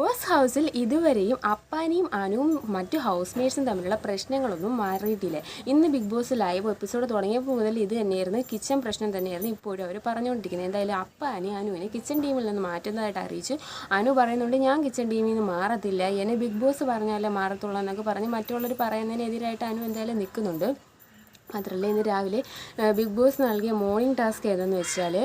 Boss ഹൗസിൽ ഇതുവരെയും അപ്പാനിയും അനുവും മറ്റു ഹൗസ് മേറ്റ്സും തമ്മിലുള്ള പ്രശ്നങ്ങളൊന്നും മാറിയിട്ടില്ല. ഇന്ന് ബിഗ് ബോസ് ലൈവ് എപ്പിസോഡ് തുടങ്ങിയപ്പോൾ മുതൽ ഇത് തന്നെയായിരുന്നു. കിച്ചൺ പ്രശ്നം തന്നെയായിരുന്നു ഇപ്പോഴും അവർ പറഞ്ഞുകൊണ്ടിരിക്കുന്നത്. എന്തായാലും അപ്പാനി അനുവിനെ കിച്ചൺ ടീമിൽ നിന്ന് മാറ്റുന്നതായിട്ട് അറിയിച്ചു. അനു പറയുന്നുണ്ട് ഞാൻ കിച്ചൺ ടീമിൽ നിന്ന് മാറത്തില്ല. എന്നെ ബിഗ് ബോസ് പറഞ്ഞാലേ മാറത്തുള്ളൂ എന്നൊക്കെ പറഞ്ഞ് മറ്റുള്ളവർ പറയുന്നതിനെതിരായിട്ട് അനു എന്തായാലും നിൽക്കുന്നുണ്ട്. മാത്രമല്ല ഇന്ന് രാവിലെ ബിഗ് ബോസ് നൽകിയ മോർണിംഗ് ടാസ്ക് ഏതെന്ന് വെച്ചാൽ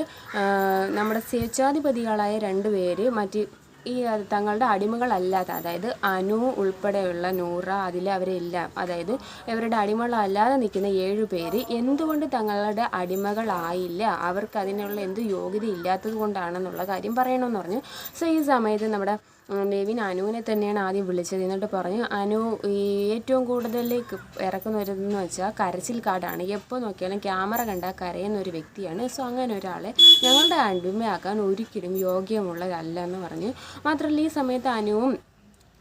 നമ്മുടെ സ്വേച്ഛാധിപതികളായ രണ്ട് പേര് മറ്റ് ഈ തങ്ങളുടെ അടിമകളല്ലാത്ത അതായത് അനു ഉൾപ്പെടെയുള്ള നൂറ അതിലെ അവരെല്ലാം അതായത് ഇവരുടെ അടിമകളല്ലാതെ നിൽക്കുന്ന ഏഴു പേര് എന്തുകൊണ്ട് തങ്ങളുടെ അടിമകളായില്ല? അവർക്ക് അതിനുള്ള എന്ത് യോഗ്യത ഇല്ലാത്തത് കൊണ്ടാണെന്നുള്ള കാര്യം പറയണമെന്ന് പറഞ്ഞു. സോ ഈ സമയത്ത് നമ്മുടെ നെവിൻ അനുവിനെ തന്നെയാണ് ആദ്യം വിളിച്ചത്. എന്നിട്ട് പറഞ്ഞു അനു ഏറ്റവും കൂടുതൽ ക- ഇറക്കുന്ന ഒരു എന്ന് വെച്ചാൽ കരച്ചിൽ കാർഡാണ് എപ്പോൾ നോക്കിയാലും ക്യാമറ കണ്ടാൽ കരയുന്ന ഒരു വ്യക്തിയാണ്. സോ അങ്ങനെ ഒരാളെ ഞങ്ങളുടെ അടിമയാക്കാൻ ഒരിക്കലും യോഗ്യമുള്ളതല്ല എന്ന് പറഞ്ഞു മാത്രമല്ല ഈ സമയത്ത് അനുവും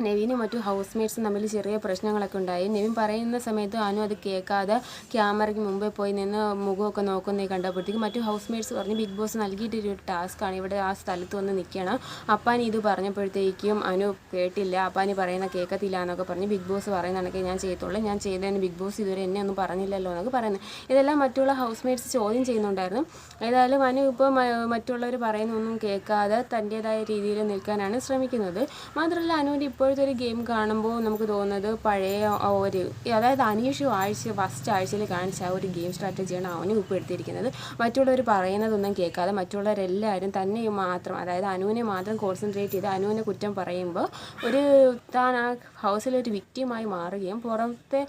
നെവിനും മറ്റു ഹൗസ് മേറ്റ്സും തമ്മിൽ ചെറിയ പ്രശ്നങ്ങളൊക്കെ ഉണ്ടായി. നെവിൻ പറയുന്ന സമയത്ത് അനു അത് കേൾക്കാതെ ക്യാമറയ്ക്ക് മുമ്പേ പോയി നിന്ന് മുഖമൊക്കെ നോക്കുന്നേ കണ്ടപ്പോഴത്തേക്കും മറ്റു ഹൗസ് മേറ്റ്സ് പറഞ്ഞ് ബിഗ് ബോസ് നൽകിയിട്ടൊരു ടാസ്ക്കാണ് ഇവിടെ ആ സ്ഥലത്ത് വന്ന് നിൽക്കണം. അപ്പാനി ഇത് പറഞ്ഞപ്പോഴത്തേക്കും അനു കേട്ടില്ല. അപ്പാനി പറയുന്ന കേൾക്കത്തില്ല എന്നൊക്കെ പറഞ്ഞ് ബിഗ് ബോസ് പറയുന്നതാണെങ്കിൽ ഞാൻ ചെയ്യത്തുള്ളൂ. ഞാൻ ചെയ്തതിന് ബിഗ് ബോസ് ഇതുവരെ എന്നെ ഒന്നും പറഞ്ഞില്ലല്ലോ എന്നൊക്കെ പറയുന്നത് ഇതെല്ലാം മറ്റുള്ള ഹൗസ് മേറ്റ്സ് ചോദ്യം ചെയ്യുന്നുണ്ടായിരുന്നു. ഏതായാലും അനു ഇപ്പോൾ മറ്റുള്ളവർ പറയുന്നൊന്നും കേൾക്കാതെ തന്റേതായ രീതിയിൽ നിൽക്കാനാണ് ശ്രമിക്കുന്നത്. മാത്രമല്ല അനുവിന്റെ ഇപ്പോഴത്തെ ഒരു ഗെയിം കാണുമ്പോൾ നമുക്ക് തോന്നുന്നത് പഴയ ഒരു അതായത് അനീഷു ആഴ്ച ഫസ്റ്റ് ആഴ്ചയിൽ കാണിച്ച ആ ഒരു ഗെയിം സ്ട്രാറ്റജിയാണ് അവനും ഇപ്പോൾ എടുത്തിരിക്കുന്നത്. മറ്റുള്ളവർ പറയുന്നതൊന്നും കേൾക്കാതെ മറ്റുള്ളവരെല്ലാവരും തന്നെ മാത്രം അതായത് അനുവിനെ മാത്രം കോൺസെൻട്രേറ്റ് ചെയ്ത് അനുവിനെ കുറ്റം പറയുമ്പോൾ ഒരു താൻ ആ ഹൗസിലൊരു വിക്റ്റിയുമായി മാറുകയും പുറത്തെ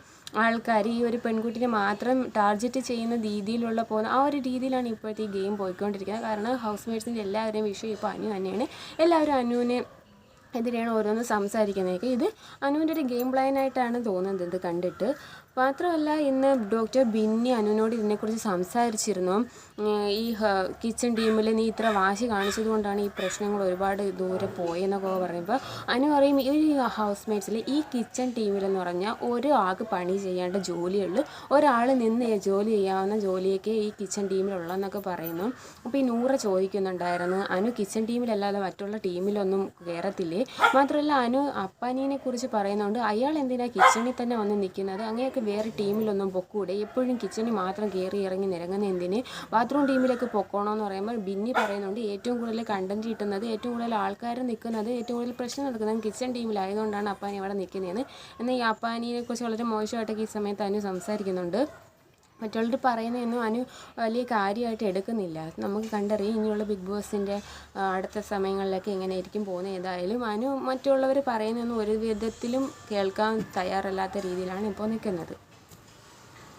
ആൾക്കാർ ഈ ഒരു പെൺകുട്ടിനെ മാത്രം ടാർഗറ്റ് ചെയ്യുന്ന രീതിയിലുള്ള പോകുന്ന ആ ഒരു രീതിയിലാണ് ഇപ്പോഴത്തെ ഈ ഗെയിം പോയിക്കൊണ്ടിരിക്കുന്നത്. കാരണം ഹൗസ് മേറ്റ്സിന്റെ എല്ലാവരുടെയും വിഷയം ഇപ്പോൾ അനു തന്നെയാണ്. എല്ലാവരും അനുവിനെ എതിരെയാണ് ഓരോന്ന് സംസാരിക്കുന്നതൊക്കെ. ഇത് അനുവിന്റെ ഒരു ഗെയിം പ്ലാനായിട്ടാണ് തോന്നുന്നത് ഇത് കണ്ടിട്ട്. മാത്രമല്ല ഇന്ന് ഡോക്ടർ ബിന്നി അനുവിനോട് ഇതിനെക്കുറിച്ച് സംസാരിച്ചിരുന്നു. ഈ കിച്ചൺ ടീമിൽ നീ ഇത്ര വാശി കാണിച്ചതുകൊണ്ടാണ് ഈ പ്രശ്നങ്ങൾ ഒരുപാട് ദൂരെ പോയെന്നൊക്കെ പറയുമ്പോൾ അനു പറയും ഈ ഹൗസ് മേറ്റ്സിൽ ഈ കിച്ചൺ ടീമിലെന്ന് പറഞ്ഞാൽ ഒരാൾക്ക് പണി ചെയ്യേണ്ട ജോലിയുള്ളൂ. ഒരാൾ നിന്ന് ജോലി ചെയ്യാവുന്ന ജോലിയൊക്കെ ഈ കിച്ചൺ ടീമിലുള്ളതെന്നൊക്കെ പറയുന്നു. അപ്പോൾ ഈ നൂറ ചോദിക്കുന്നുണ്ടായിരുന്നു. അനു കിച്ചൺ ടീമിലല്ലാതെ മറ്റുള്ള ടീമിലൊന്നും കയറത്തില്ലേ മാത്രമല്ല അനു അപ്പാനീനെ കുറിച്ച് പറയുന്നുണ്ട്. അയാൾ എന്തിനാ കിച്ചണിൽ തന്നെ വന്ന് നിൽക്കുന്നത്? അങ്ങനെയൊക്കെ വേറെ ടീമിലൊന്നും പൊക്കൂടെ? എപ്പോഴും കിച്ചണിൽ മാത്രം കയറി ഇറങ്ങി നിരങ്ങുന്ന എന്തിന്? ബാത്റൂം ടീമിലൊക്കെ പൊക്കോണമെന്ന് പറയുമ്പോൾ ബിന്നി പറയുന്നുണ്ട് ഏറ്റവും കൂടുതൽ കണ്ടന്റ് കിട്ടുന്നത് ഏറ്റവും കൂടുതൽ ആൾക്കാർ നിൽക്കുന്നത് ഏറ്റവും കൂടുതൽ പ്രശ്നം നടക്കുന്നത് കിച്ചൺ ടീമിലായതുകൊണ്ടാണ് അപ്പാനി അവിടെ നിൽക്കുന്നതെന്ന്. എന്നാൽ ഈ അപ്പാനിയെ കുറിച്ച് വളരെ മോശമായിട്ടൊക്കെ ഈ സമയത്ത് അനു സംസാരിക്കുന്നുണ്ട്. മറ്റുള്ളവർ പറയുന്നതൊന്നും അനു വലിയ കാര്യമായിട്ട് എടുക്കുന്നില്ല. നമുക്ക് കണ്ടറിയാം ഇനിയുള്ള ബിഗ് ബോസിന്റെ അടുത്ത സമയങ്ങളിലൊക്കെ എങ്ങനെയായിരിക്കും പോകുന്നത്. ഏതായാലും അനു മറ്റുള്ളവർ പറയുന്നതൊന്നും ഒരു വിധത്തിലും കേൾക്കാൻ തയ്യാറല്ലാത്ത രീതിയിലാണ് ഇപ്പോൾ നിൽക്കുന്നത്.